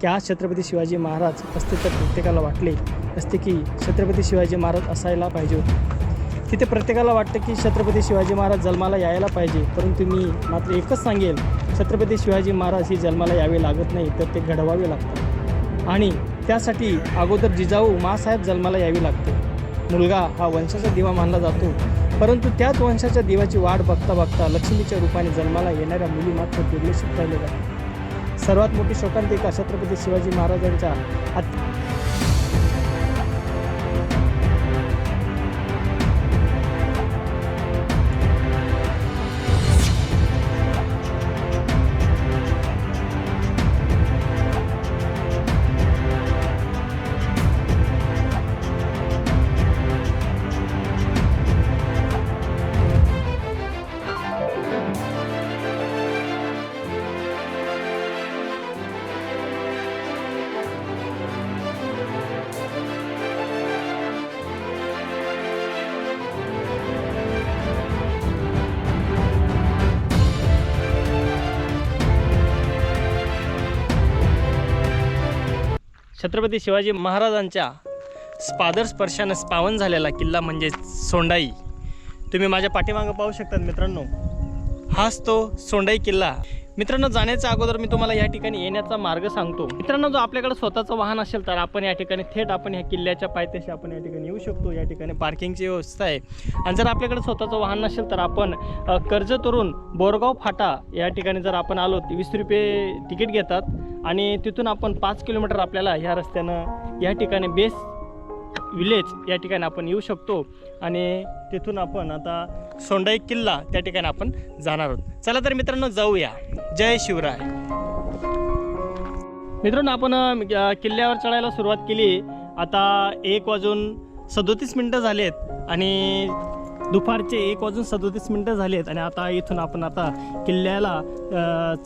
की आज छत्रपती शिवाजी महाराज असते तर प्रत्येकाला वाटले असते की छत्रपती शिवाजी महाराज असायला पाहिजे होते? तिथे प्रत्येकाला वाटतं की छत्रपती शिवाजी महाराज जन्माला यायला पाहिजे परंतु मी मात्र एकच सांगेल छत्रपती शिवाजी महाराज ही जन्माला यावे लागत नाही तर ते घडवावे लागतात. आणि त्यासाठी अगोदर जिजाऊ मासाहेब जन्माला यावी लागते. मुलगा हा वंशाचा दिवा मानला जातो परंतु त्याच वंशाच्या दिवाची वाट बघता बघता लक्ष्मीच्या रूपाने जन्माला येणाऱ्या मुली मात्र दुर्लक्षित राहिले जातात. सर्वात मोठी शोकांतिका छत्रपती शिवाजी महाराजांच्या छत्रपती शिवाजी महाराजांच्या स्पादर स्पर्शानं स्पावन झालेला किल्ला म्हणजे सोंडाई. तुम्ही माझ्या पाठीमागं पाहू शकतात मित्रांनो. हाच तो सोंडाई किल्ला. मित्रांनो जाण्याच्या अगोदर मी तुम्हाला या ठिकाणी येण्याचा मार्ग सांगतो. मित्रांनो जो आपल्याकडे स्वतःचं वाहन असेल तर आपण या ठिकाणी थेट आपण ह्या किल्ल्याच्या पायथ्याशी आपण या ठिकाणी येऊ शकतो. या ठिकाणी पार्किंगची व्यवस्था आहे. आणि जर आपल्याकडे स्वतःचं वाहन नसेल तर आपण कर्जतरून बोरगाव फाटा या ठिकाणी जर आपण आलो वीस रुपये तिकीट घेतात. आणि तिथून आपण पाच किलोमीटर आपल्याला ह्या रस्त्यानं या ठिकाणी बेस विलेज या ठिकाणी आपण येऊ शकतो आणि तिथून आपण आता सोंडाई किल्ला त्या ठिकाणी आपण जाणार आहोत. चला तर मित्रांनो जाऊया. जय शिवराय. मित्रांनो आपण किल्ल्यावर चढायला सुरुवात केली. आता एक वाजून सदोतीस मिनटं झालेत आणि दुपारचे एक वाजून सदोतीस मिनटं झालेत आणि आता इथून आपण आता किल्ल्याला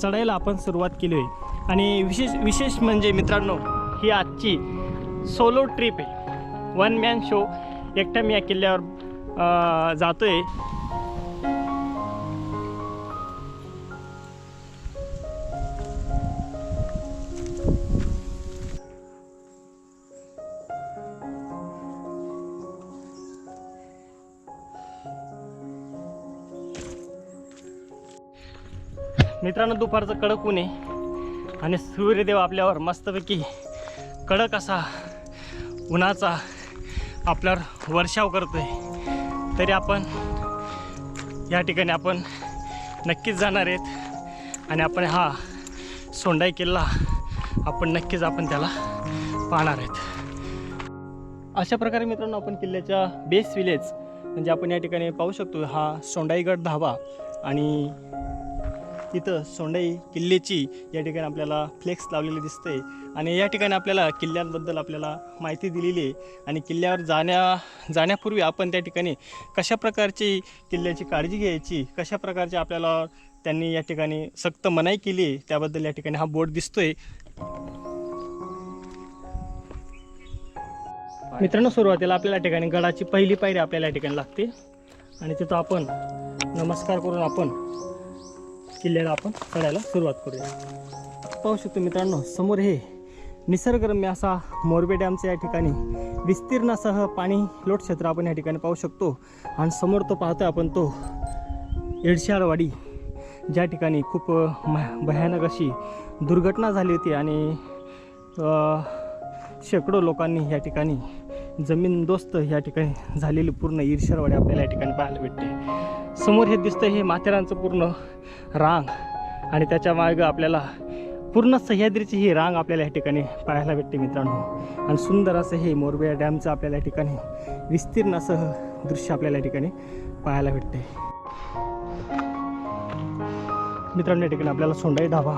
चढायला आपण सुरुवात केली आहे आणि विशेष विशेष म्हणजे मित्रांनो ही आजची सोलो ट्रिप आहे. वन मॅन शो एकटा मी या किल्ल्यावर जातोय. मित्रांनो दुपारचं कडक ऊन आहे आणि सूर्यदेव आपल्यावर मस्तपैकी कडक असा उन्हाचा आपल्यावर वर्षाव करतोय तरी आपण या ठिकाणी आपण नक्कीच जाणार आहेत. आणि आपण हा सोंडाई किल्ला आपण नक्कीच आपण त्याला पाहणार आहेत. अशा प्रकारे मित्रांनो आपण किल्ल्याच्या बेस विलेज म्हणजे आपण या ठिकाणी पाहू शकतो हा सोंडाईगड धाबा आणि तिथं सोंडई किल्ल्याची या ठिकाणी आपल्याला फ्लेक्स लावलेली दिसते. आणि या ठिकाणी आपल्याला किल्ल्यांबद्दल आपल्याला माहिती दिलेली आहे. आणि किल्ल्यावर जाण्या जाण्यापूर्वी आपण त्या ठिकाणी कशा प्रकारची किल्ल्याची काळजी घ्यायची कशा प्रकारची आपल्याला त्यांनी या ठिकाणी सक्त मनाई केली त्याबद्दल या ठिकाणी हा बोर्ड दिसतोय. मित्रांनो सुरुवातीला आपल्याला या ठिकाणी गडाची पहिली पायरी आपल्याला या ठिकाणी लागते. आणि तिथं आपण नमस्कार करून आपण किल्ल्याला आपण चढायला सुरुवात करूया. पाहू शकतो मित्रांनो समोर हे निसर्गरम्य असा मोरबे डॅमचं या ठिकाणी विस्तीर्णासह पाणी लोट क्षेत्र आपण या ठिकाणी पाहू शकतो. आणि समोर तो पाहतोय आपण तो येडशाळवाडी ज्या ठिकाणी खूप भयानक अशी दुर्घटना झाली होती आणि शेकडो लोकांनी या ठिकाणी जमीनदोस्त या ठिकाणी झालेली पूर्ण ईर्षरवाडी आपल्याला या ठिकाणी पाहायला भेटते. समोर हे दिसतं हे माथेरानचं पूर्ण रांग. आणि त्याच्या मागं आपल्याला पूर्ण सह्याद्रीची ही रांग आपल्याला या ठिकाणी पाहायला भेटते मित्रांनो. आणि सुंदर असं हे मोरबिया डॅमचं आपल्याला या ठिकाणी विस्तीर्ण असं दृश्य आपल्याला या ठिकाणी पाहायला भेटते. मित्रांनो या ठिकाणी आपल्याला सोंडाई धाबा.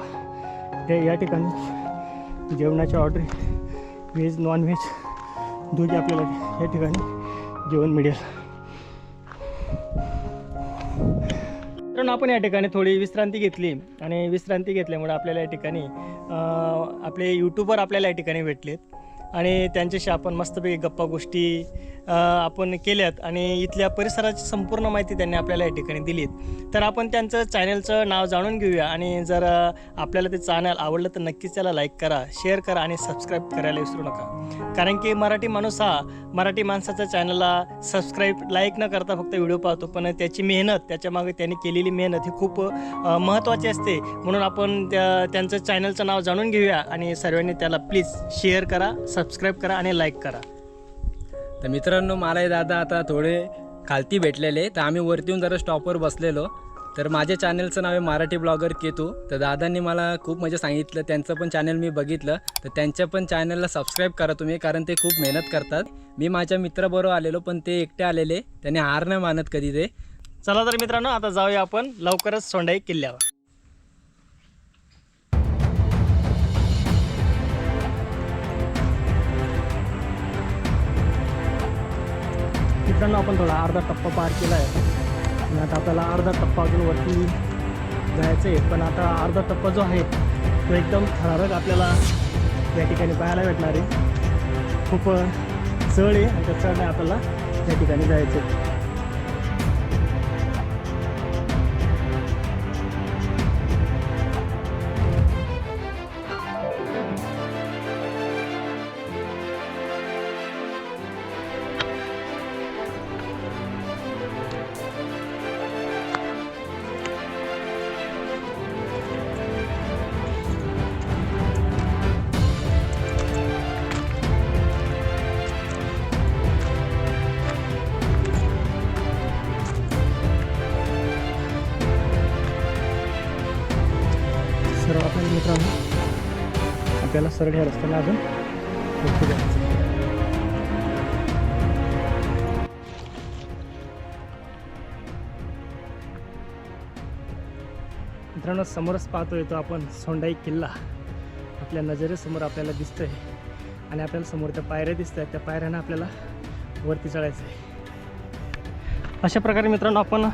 हे या ठिकाणी जेवणाच्या ऑर्डर व्हेज नॉन व्हेज दोघे आपल्याला या ठिकाणी जेवण मिळेल. मित्रांनो आपण या ठिकाणी थोडी विश्रांती घेतली आणि विश्रांती घेतल्यामुळे आपल्याला या ठिकाणी आपले यूट्यूबर आपल्याला या ठिकाणी भेटलेत. आणि त्यांच्याशी आपण मस्तपैकी गप्पा गोष्टी आपण केल्यात आणि इथल्या परिसराची संपूर्ण माहिती त्यांनी आपल्याला या ठिकाणी दिलीत. तर आपण त्यांचं चॅनलचं नाव जाणून घेऊया आणि जर आपल्याला ते चॅनल आवडलं तर नक्कीच त्याला लाईक करा शेअर करा आणि सबस्क्राईब करायला विसरू नका. कारण की मराठी माणूस हा मराठी माणसाच्या चॅनलला सबस्क्राईब लाईक न करता फक्त व्हिडिओ पाहतो. पण त्याची मेहनत त्याच्यामागे त्यांनी केलेली मेहनत ही खूप महत्त्वाची असते. म्हणून आपण त्या त्यांचं चॅनलचं नाव जाणून घेऊया आणि सर्वांनी त्याला प्लीज शेअर करा सबस्क्राईब करा आणि लाईक करा. तर मित्रांनो मला हे दादा आता थोडे खालती भेटलेले तर आम्ही वरती येऊन जरा स्टॉपवर बसलेलो. तर माझ्या चॅनलचं नाव आहे मराठी ब्लॉगर केतू. तर दादांनी मला खूप म्हणजे सांगितलं. त्यांचं पण चॅनल मी बघितलं. तर त्यांच्या पण चॅनलला सबस्क्राईब करा तुम्ही कारण ते खूप मेहनत करतात. मी माझ्या मित्राबरोबर आलेलो पण ते एकटे आलेले. त्यांनी हार नाही मानत कधी ते. चला तर मित्रांनो आता जाऊया आपण लवकरच सोंडाई किल्ल्यावर. तिकडनं आपण थोडा अर्धा टप्पा पार केला आहे आणि आता आपल्याला अर्धा टप्पा अजून वरती जायचं आहे. पण आता अर्धा टप्पा जो आहे तो एकदम थरारक आपल्याला या ठिकाणी पाहायला भेटणार आहे. खूप चढ आहे आणि त्या चढणे आपल्याला या ठिकाणी जायचं आहे. आपल्याला सरळ ह्या रस्त्याला अजून मित्रांनो समोरच पाहतो येतो आपण सोंडाई किल्ला. आपल्या नजरेसमोर आपल्याला दिसतोय आणि आपल्याला समोर त्या पायऱ्या दिसत आहेत त्या पायऱ्यानं आपल्याला वरती चढायचं आहे अशा प्रकारे मित्रांनो आपण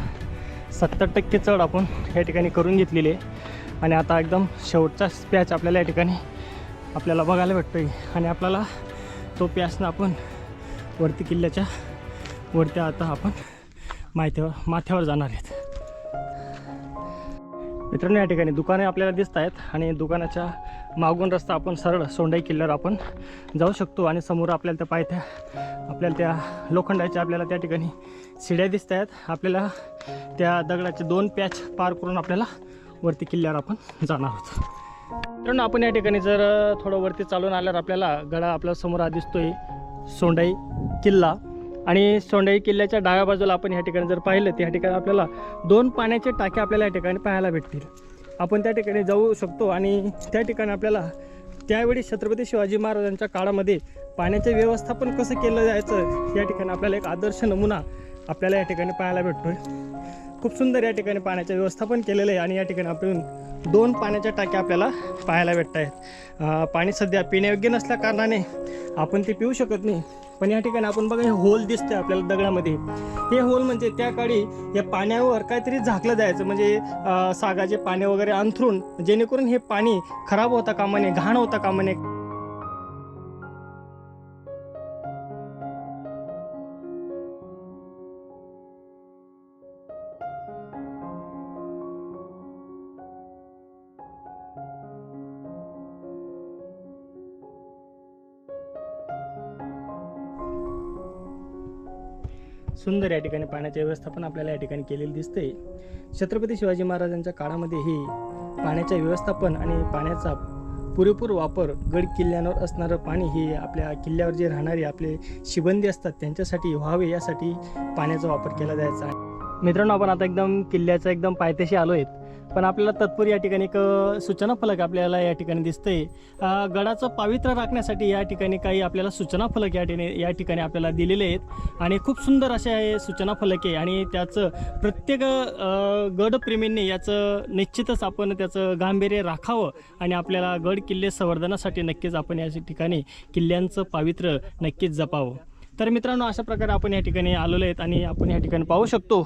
सत्तर टक्के चढ आपण या ठिकाणी करून घेतलेली आहे. आणि आता एकदम शेवटचा स्पॅच आपल्याला या ठिकाणी आपल्याला बघायला भेटतोय. आणि आपल्याला तो प्यासनं आपण वरती किल्ल्याच्या वरती आता आपण माथ्यावर माथ्यावर जाणार आहेत. मित्रांनो या ठिकाणी दुकाने आपल्याला दिसत आहेत आणि दुकानाच्या मागून रस्ता आपण सरळ सोंडाई किल्ल्यावर आपण जाऊ शकतो आणि समोर आपल्याला त्या पायथ्या आपल्याला त्या लोखंडाच्या आपल्याला त्या ठिकाणी शिड्या दिसत आहेत. आपल्याला त्या दगडाचे दोन पॅच पार करून आपल्याला वरती किल्ल्यावर आपण जाणार आहोत. मित्रांनो आपण या ठिकाणी जर थोडं वरती चालून आल्यावर आपल्याला गडा आपल्यासमोर हा दिसतोय. सोंडाई किल्ला. आणि सोंडाई किल्ल्याच्या डाव्या बाजूला आपण या ठिकाणी जर पाहिलं तर या ठिकाणी आपल्याला दोन पाण्याचे टाके आपल्याला या ठिकाणी पाहायला भेटतील. आपण त्या ठिकाणी जाऊ शकतो आणि त्या ठिकाणी आपल्याला त्यावेळी छत्रपती शिवाजी महाराजांच्या काळामध्ये पाण्याचे व्यवस्थापन कसं केलं जायचं या ठिकाणी आपल्याला एक आदर्श नमुना आपल्याला या ठिकाणी पाहायला भेटतोय. खूप सुंदर या ठिकाणी पाण्याचं व्यवस्थापन केलेलं आहे आणि या ठिकाणी आपण दोन पाण्याच्या टाक्या आपल्याला पाहायला भेटत आहेत. पाणी सध्या पिण्यायोग्य नसल्या कारणाने आपण ते पिऊ शकत नाही. पण या ठिकाणी आपण बघा हे होल दिसते आपल्याला दगडामध्ये. हे होल म्हणजे त्या काळी या पाण्यावर काहीतरी झाकलं जायचं. म्हणजे सागाचे पाणी वगैरे अंथरून जेणेकरून हे पाणी खराब होता कामा नये घाण होता कामा सुंदर या ठिकाणी पाण्याचे व्यवस्थापन आपल्याला या ठिकाणी केलेलं दिसते. छत्रपती शिवाजी महाराजांच्या काळामध्येही पाण्याचे व्यवस्थापन आणि पाण्याचा पुरेपूर वापर गड किल्ल्यांवर असणारं पाणी हे आपल्या किल्ल्यावर जे राहणारे आपले शिबंदी असतात त्यांच्यासाठी व्हावे यासाठी पाण्याचा वापर केला जायचा मित्रांनो आपण आता एकदम किल्ल्याचा एकदम पायथ्याशी आलो आहेत पण आपल्याला तत्पूर या ठिकाणी एक सूचना फलक आपल्याला या ठिकाणी दिसतंय. गडाचं पावित्र्य राखण्यासाठी या ठिकाणी काही आपल्याला सूचना फलक या ठिकाणी या ठिकाणी आपल्याला दिलेले आहेत. आणि खूप सुंदर असे हे सूचना फलक आहे आणि त्याचं प्रत्येक गडप्रेमींनी याचं निश्चितच आपण त्याचं गांभीर्य राखावं आणि आपल्याला गड किल्ले संवर्धनासाठी नक्कीच आपण या ठिकाणी किल्ल्यांचं पावित्र्य नक्कीच जपावं. तर मित्रांनो अशा प्रकारे आपण या ठिकाणी आलेलो आहेत आणि आपण या ठिकाणी पाहू शकतो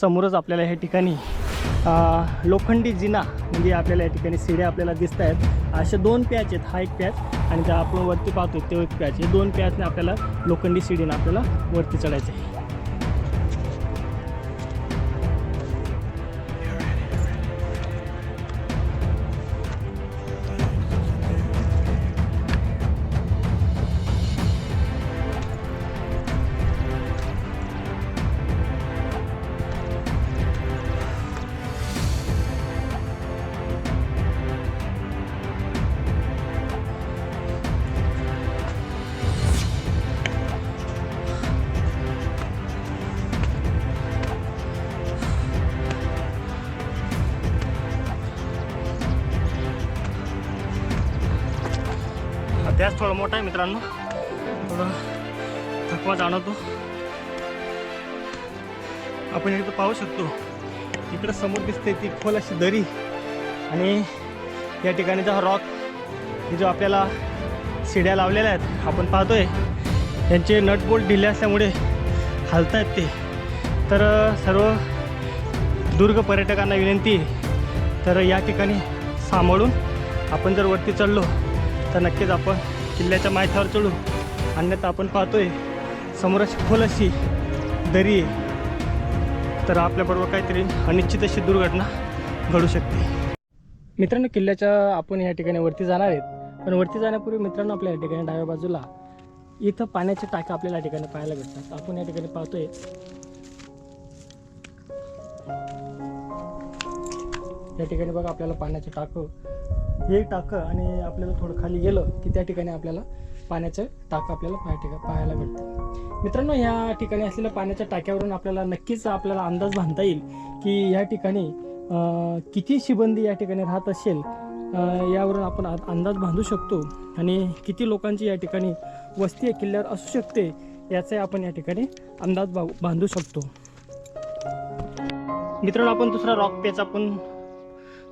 समोरच आपल्याला ह्या ठिकाणी लोखंडी जिना म्हणजे आपल्याला या ठिकाणी सिड्या आपल्याला दिसत आहेत. असे दोन पॅच आहेत हा एक पॅच आणि त्या आपण वरती पाहतो तो एक पॅच हे दोन पॅचने आपल्याला लोखंडी सिडीनं आपल्याला वरती चढायचं आहे. अभ्यास थोडा मोठा आहे मित्रांनो. थोडं थकवा जाणवतो. आपण इकडे पाहू शकतो. इकडं समोर दिसते ती खोल अशी दरी आणि या ठिकाणीचा रॉक जो आपल्याला शिड्या लावलेल्या आहेत आपण पाहतोय यांचे नटबोल्ट ढिले असल्यामुळे हालत आहेत ते. तर सर्व दुर्ग पर्यटकांना विनंती तर या ठिकाणी सांभाळून आपण जर वरती चढलो तर नक्कीच आपण किल्ल्याच्या माथ्यावर चढू अन्यथा आपण पाहतोय समोर अशी खोल अशी दरी आहे. तर आपल्याबरोबर काहीतरी अनिश्चित अशी दुर्घटना घडू शकते. मित्रांनो किल्ल्याच्या आपण या ठिकाणी वरती जाणार आहेत. पण वरती जाण्यापूर्वी मित्रांनो आपल्या या ठिकाणी डाव्या बाजूला इथं पाण्याचे टाके आपल्याला या ठिकाणी पाहायला भेटतात. आपण या ठिकाणी पाहतोय या ठिकाणी बघा आपल्याला पाण्याचे टाकं हे टाकं आणि आपल्याला थोडं खाली गेलं की त्या ठिकाणी आपल्याला पाण्याचं टाकं आपल्याला पाय ठिका पाहायला भेटतं मित्रांनो ह्या ठिकाणी असलेल्या पाण्याच्या टाक्यावरून आपल्याला नक्कीच आपल्याला अंदाज बांधता येईल की या ठिकाणी किती शिबंदी या ठिकाणी राहत असेल यावरून आपण अंदाज बांधू शकतो आणि किती लोकांची या ठिकाणी वस्ती या किल्ल्यावर असू शकते याचाही आपण या ठिकाणी अंदाज बांधू शकतो. मित्रांनो आपण दुसरा रॉक पेच आपण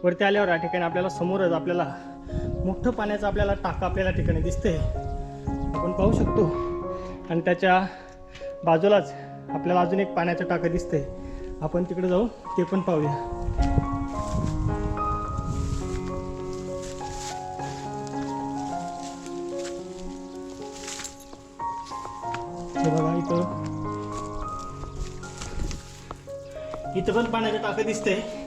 वरती आल्यावर या ठिकाणी आपल्याला समोरच आपल्याला मोठं पाण्याचं आपल्याला टाका आपल्याला ठिकाणी दिसते आपण पाहू शकतो. आणि त्याच्या बाजूलाच आपल्याला अजून एक पाण्याचं टाकं दिसतंय. आपण तिकडे जाऊ ते पण पाहूया. बघा इथं इथं पण पाण्याचं टाकं दिसतंय.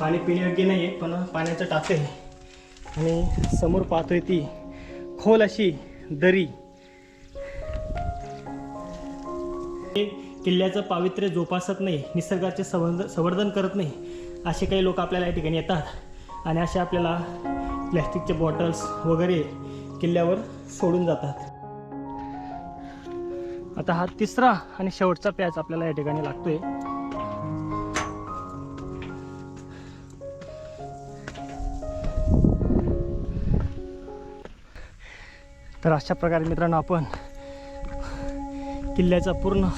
पाणी पिण्यायोग्य नाही आहे पण पाण्याचं टाकं आहे. आणि समोर पाहतोय ती खोल अशी दरी. हे किल्ल्याचं पावित्र्य जोपासत नाही निसर्गाचे संवर्ध संवर्धन करत नाही असे काही लोक आपल्याला या ठिकाणी येतात. आणि असे आपल्याला प्लॅस्टिकचे बॉटल्स वगैरे किल्ल्यावर सोडून जातात. आता हा तिसरा आणि शेवटचा प्याच आपल्याला या ठिकाणी लागतोय. तर अशा प्रकारे मित्रांनो आपण किल्ल्याचा पूर्ण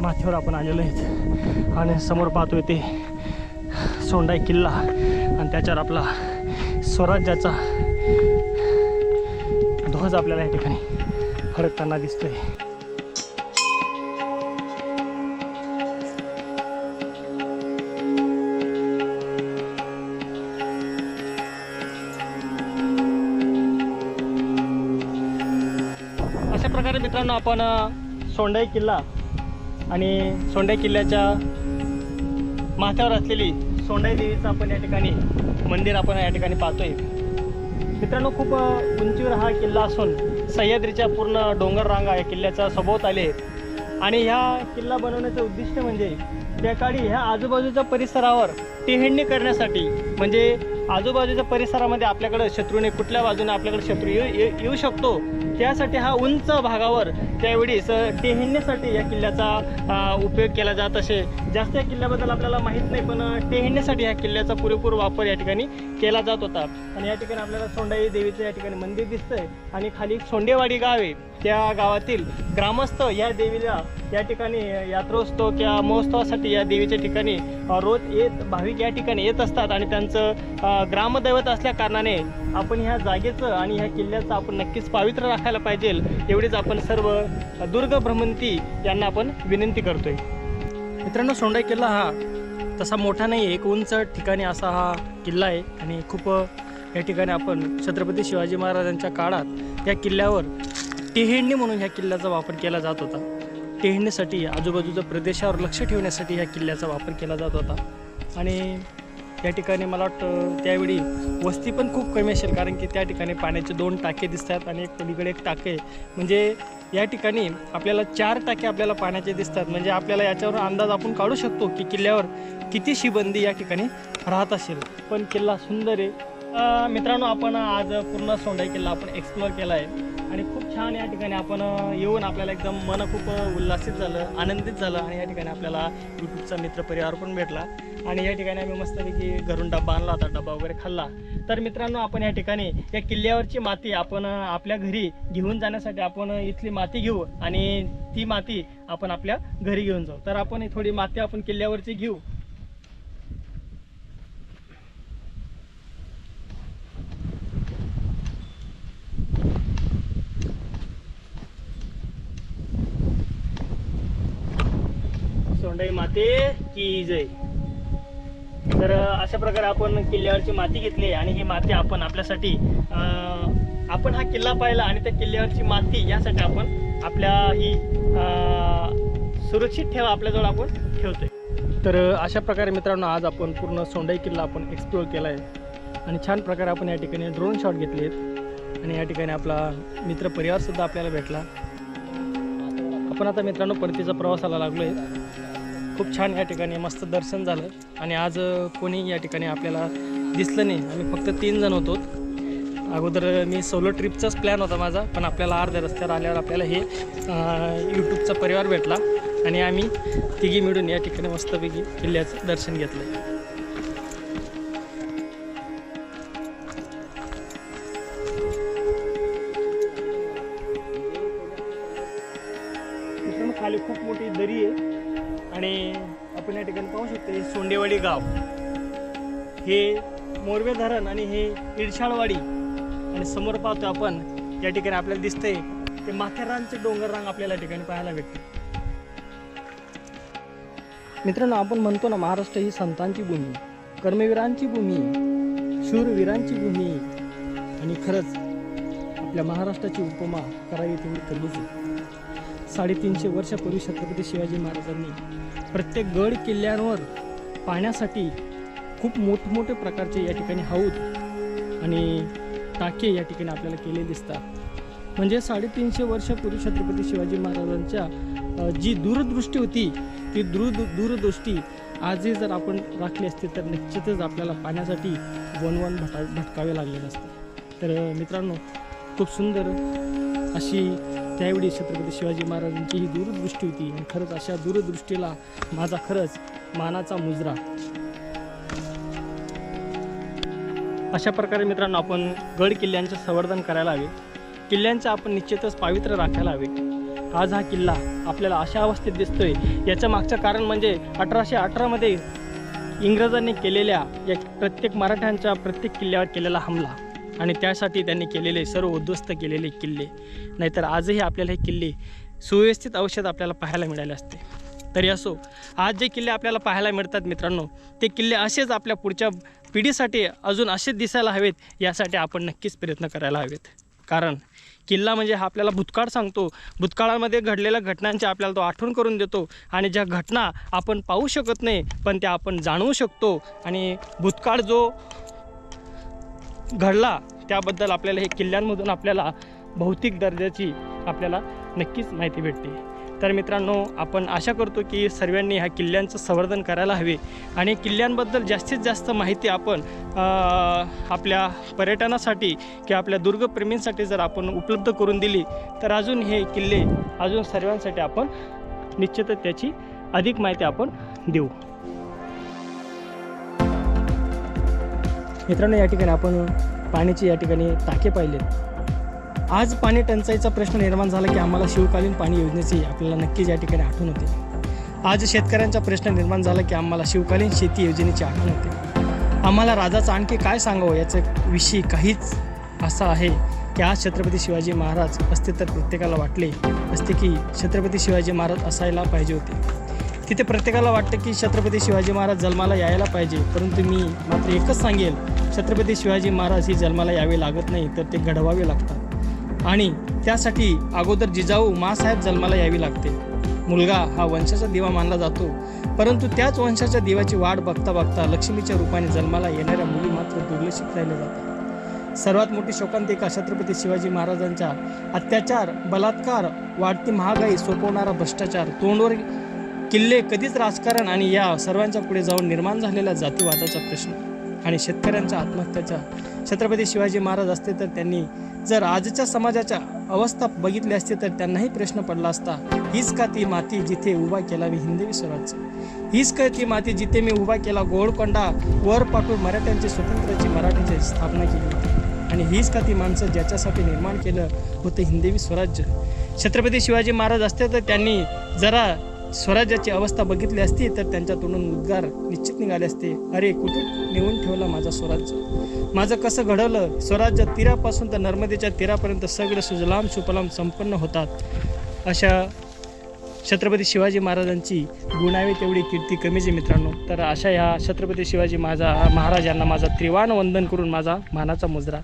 माथ्यावर आपण आलेलो आहेत. आणि समोर पाहतोय ते सोंडाई किल्ला आणि त्याच्यावर आपला स्वराज्याचा ध्वज आपल्याला या ठिकाणी फडकताना दिसतोय. आपण सोंडाई किल्ला आणि सोंडाई किल्ल्याच्या माथ्यावर असलेली सोंडाई देवीचं आपण या ठिकाणी मंदिर आपण या ठिकाणी पाहतोय. मित्रांनो खूप उंचीवर हा किल्ला असून सह्याद्रीच्या पूर्ण डोंगर रांगा या किल्ल्याच्या सभोवत आले आहेत. आणि ह्या किल्ला बनवण्याचं उद्दिष्ट म्हणजे त्या काळी ह्या आजूबाजूच्या परिसरावर टिहेंडणी करण्यासाठी म्हणजे आजूबाजूच्या परिसरामध्ये आपल्याकडं शत्रूने कुठल्या बाजूने आपल्याकडे शत्रू येऊ येऊ- येऊ शकतो? त्यासाठी हा उंच भागावर त्यावेळीस स या किल्ल्याचा उपयोग केला जात असे. जास्त या किल्ल्याबद्दल आपल्याला माहीत नाही पण अ, ह्या किल्ल्याचा पुरेपूर वापर या ठिकाणी केला जात होता. आणि या ठिकाणी आपल्याला सोंडाई देवीचं या ठिकाणी मंदिर दिसतंय. आणि खाली सोंडेवाडी गाव आहे. त्या गावातील ग्रामस्थ या देवीला या ठिकाणी यात्रोत्सव किंवा महोत्सवासाठी या देवीच्या ठिकाणी रोज येत भाविक या ठिकाणी येत असतात आणि त्यांचं ग्रामदैवत असल्या कारणाने आपण ह्या जागेचं आणि ह्या किल्ल्याचं आपण नक्कीच पावित्र्य राखायला पाहिजे एवढीच आपण सर्व दुर्ग भ्रमंती यांना आपण विनंती करतोय. मित्रांनो सोंडाई किल्ला हा तसा मोठा नाही आहे एक उंच ठिकाणी असा हा किल्ला आहे आणि खूप या ठिकाणी आपण छत्रपती शिवाजी महाराजांच्या काळात या किल्ल्यावर टेहेडणी म्हणून ह्या किल्ल्याचा वापर केला जात होता. टेहेंडीसाठी आजूबाजूच्या प्रदेशावर लक्ष ठेवण्यासाठी ह्या किल्ल्याचा वापर केला जात होता. आणि या ठिकाणी मला वाटतं त्यावेळी वस्ती पण खूप कमी असेल कारण की त्या ठिकाणी पाण्याचे दोन टाके दिसतात आणि एक पलीकडे एक टाके. म्हणजे या ठिकाणी आपल्याला चार टाके आपल्याला पाण्याचे दिसतात. म्हणजे आपल्याला याच्यावर अंदाज आपण काढू शकतो की किल्ल्यावर किती शिबंदी या ठिकाणी राहत असेल. पण किल्ला सुंदर आहे. मित्रांनो आपण आज पूर्ण सोंडाई किल्ला आपण एक्सप्लोअर केला आहे. आणि खूप छान या ठिकाणी आपण येऊन आपल्याला एकदम मन खूप उल्लासित उल्हासित झालं आनंदित झालं आणि या ठिकाणी आपल्याला यूट्यूबचा मित्रपरिवार पण भेटला. आणि या ठिकाणी आम्ही मस्तपैकी घरून डब्बा आणला होता डब्बा वगैरे खाल्ला. तर मित्रांनो आपण या ठिकाणी या किल्ल्यावरची माती आपण आपल्या घरी घेऊन जाण्यासाठी आपण इथली माती घेऊ आणि ती माती आपण आपल्या घरी घेऊन जाऊ. तर आपण ही थोडी माती आपण किल्ल्यावरची घेऊ. सोंडाई माते की जय. तर अशा प्रकारे आपण किल्ल्यावरची माती घेतली आणि ही माती आपण आपल्यासाठी आपण हा किल्ला पाहिला आणि त्या किल्ल्यावरची माती यासाठी आपण आपल्या ही सुरक्षित ठेवा आपल्याजवळ आपण ठेवतोय. तर अशा प्रकारे मित्रांनो आज आपण पूर्ण सोंडाई किल्ला आपण एक्सप्लोअर केला आहे आणि छान प्रकारे आपण या ठिकाणी ड्रोन शॉट घेतले आहेत आणि या ठिकाणी आपला मित्र परिवारसुद्धा आपल्याला भेटला. आपण आता मित्रांनो परतीचा प्रवासाला लागलो आहे खूप छान या ठिकाणी मस्त दर्शन झालं. आणि आज कोणी या ठिकाणी आपल्याला दिसलं नाही. आम्ही फक्त तीन जण होतो. अगोदर मी सोलो ट्रिपचाच प्लॅन होता माझा पण आपल्याला अर्ध्या रस्त्यावर आल्यावर आपल्याला हे यूट्यूबचा परिवार भेटला. आणि आम्ही तिघी मिळून या ठिकाणी मस्तपैकी किल्ल्याचं दर्शन घेतलं कर्वे धरण आणि हे इडशाळवाडी आणि समोर पाहतो आपण या ठिकाणी आपल्याला दिसतंय ते माथेरानचे डोंगर रांग आपल्याला या ठिकाणी पाहायला भेटते मित्रांनो आपण म्हणतो ना महाराष्ट्र ही संतांची भूमी कर्मवीरांची भूमी शूरवीरांची भूमी आणि खरंच आपल्या महाराष्ट्राची उपमा करावी तेवढी कमीच साडेतीनशे वर्षापूर्वी छत्रपती शिवाजी महाराजांनी प्रत्येक गड किल्ल्यांवर पाहण्यासाठी खूप मोठमोठ्या प्रकारचे या ठिकाणी हौद आणि टाके या ठिकाणी आपल्याला केले दिसतात. म्हणजे साडेतीनशे वर्षापूर्वी छत्रपती शिवाजी महाराजांच्या जी दूरदृष्टी होती ती दूर दूरदृष्टी आजही जर आपण राखली असती तर निश्चितच आपल्याला पाहण्यासाठी वनवन भटा भटकावे लागले नसते. तर मित्रांनो खूप सुंदर अशी त्यावेळी छत्रपती शिवाजी महाराजांची ही दूरदृष्टी होती. आणि खरंच अशा दूरदृष्टीला माझा खरंच मानाचा मुजरा. अशा प्रकारे मित्रांनो आपण गड किल्ल्यांचं संवर्धन करायला हवे. किल्ल्यांचं आपण निश्चितच पावित्र्य राखायला हवे. आज हा किल्ला आपल्याला अशा अवस्थेत दिसतोय. याचं मागचं कारण म्हणजे अठराशे अठरामध्ये इंग्रजांनी केलेल्या या प्रत्येक मराठ्यांच्या प्रत्येक किल्ल्यावर केलेला हमला आणि त्यासाठी त्यांनी केलेले सर्व उद्ध्वस्त केलेले किल्ले. नाहीतर आजही आपल्याला हे किल्ले सुव्यवस्थित अवस्थेत आपल्याला पाहायला मिळाले असते. तरी असो आज जे किल्ले आपल्याला पाहायला मिळतात मित्रांनो ते किल्ले असेच आपल्या पुढच्या पिढीसाठी अजून असेच दिसायला हवेत यासाठी आपण नक्कीच प्रयत्न करायला हवेत. कारण किल्ला म्हणजे हा आपल्याला भूतकाळ सांगतो. भूतकाळामध्ये घडलेल्या घटनांची आपल्याला तो आठवण करून देतो आणि ज्या घटना आपण पाहू शकत नाही पण त्या आपण जाणवू शकतो आणि भूतकाळ जो घडला त्याबद्दल आपल्याला हे किल्ल्यांमधून आपल्याला भौतिक दर्जाची आपल्याला नक्कीच माहिती भेटते. तर मित्रांनो आपण आशा करतो की सर्वांनी ह्या किल्ल्यांचं संवर्धन करायला हवे आणि किल्ल्यांबद्दल जास्तीत जास्त माहिती आपण आपल्या पर्यटनासाठी किंवा आपल्या दुर्गप्रेमींसाठी जर आपण उपलब्ध करून दिली तर अजून हे किल्ले अजून सर्वांसाठी आपण निश्चितच त्याची अधिक माहिती आपण देऊ. मित्रांनो या ठिकाणी आपण पाण्याची या ठिकाणी टाके पाहिलेत. आज पाणी टंचाईचा प्रश्न निर्माण झाला की आम्हाला शिवकालीन पाणी योजनेची आपल्याला नक्कीच या ठिकाणी आठवण होते. आज शेतकऱ्यांचा प्रश्न निर्माण झाला की आम्हाला शिवकालीन शेती योजनेची आठवण होते. आम्हाला राजाचं आणखी काय सांगावं याचं विषय काहीच असा आहे की आज छत्रपती शिवाजी महाराज असते तर प्रत्येकाला वाटले असते की छत्रपती शिवाजी महाराज असायला पाहिजे होते. तिथे प्रत्येकाला वाटतं की छत्रपती शिवाजी महाराज जन्माला यायला पाहिजे परंतु मी मात्र एकच सांगेल छत्रपती शिवाजी महाराज ही जन्माला यावे लागत नाही तर ते घडवावे लागतात. आणि त्यासाठी अगोदर जिजाऊ मासाहेब जन्माला यावी लागते. मुलगा हा वंशाचा दिवा मानला जातो. परंतु त्याच वंशाच्या दिवाची वाट बघता बघता लक्ष्मीच्या रूपाने जन्माला येणाऱ्या मुली मात्र दुर्लक्षित राहिल्या जातात. सर्वात मोठी शोकांतिका छत्रपती शिवाजी महाराजांच्या अत्याचार बलात्कार वाढती महागाई सोपवणारा भ्रष्टाचार तोंडवर किल्ले कधीच राजकारण आणि या सर्वांच्या पुढे जाऊन निर्माण झालेला जातीवादाचा प्रश्न आणि शेतकऱ्यांच्या आत्महत्याचा. छत्रपती शिवाजी महाराज असते तर त्यांनी जर आजच्या समाजाच्या अवस्था बघितली असती तर त्यांनाही प्रश्न पडला असता हीच का ती माती जिथे उभा केला मी हिंदवी स्वराज्य? हीच का ती माती जिथे मी उभा केला गोळकोंडा वर पाठवून मराठ्यांची स्वतंत्राची मराठीची स्थापना केली होती? आणि हीच का ती माणसं ज्याच्यासाठी निर्माण केलं होतं हिंदवी स्वराज्य? छत्रपती शिवाजी महाराज असते तर त्यांनी जरा स्वराज्याची अवस्था बघितली असती तर त्यांच्या तोंडून उद्गार निश्चित निघाले असते. अरे कुठून नेऊन ठेवलं माझा स्वराज्य? माझं कसं घडवलं स्वराज्य तीरापासून तर नर्मदेच्या तीरापर्यंत सगळं सुजलाम सुपलाम संपन्न होतात. अशा छत्रपती शिवाजी महाराजांची गुणावी तेवढी कीर्ती कमीच आहे मित्रांनो. तर अशा ह्या छत्रपती शिवाजी माझा महाराज यांना माझा त्रिवाण वंदन करून माझा मानाचा मुजरा.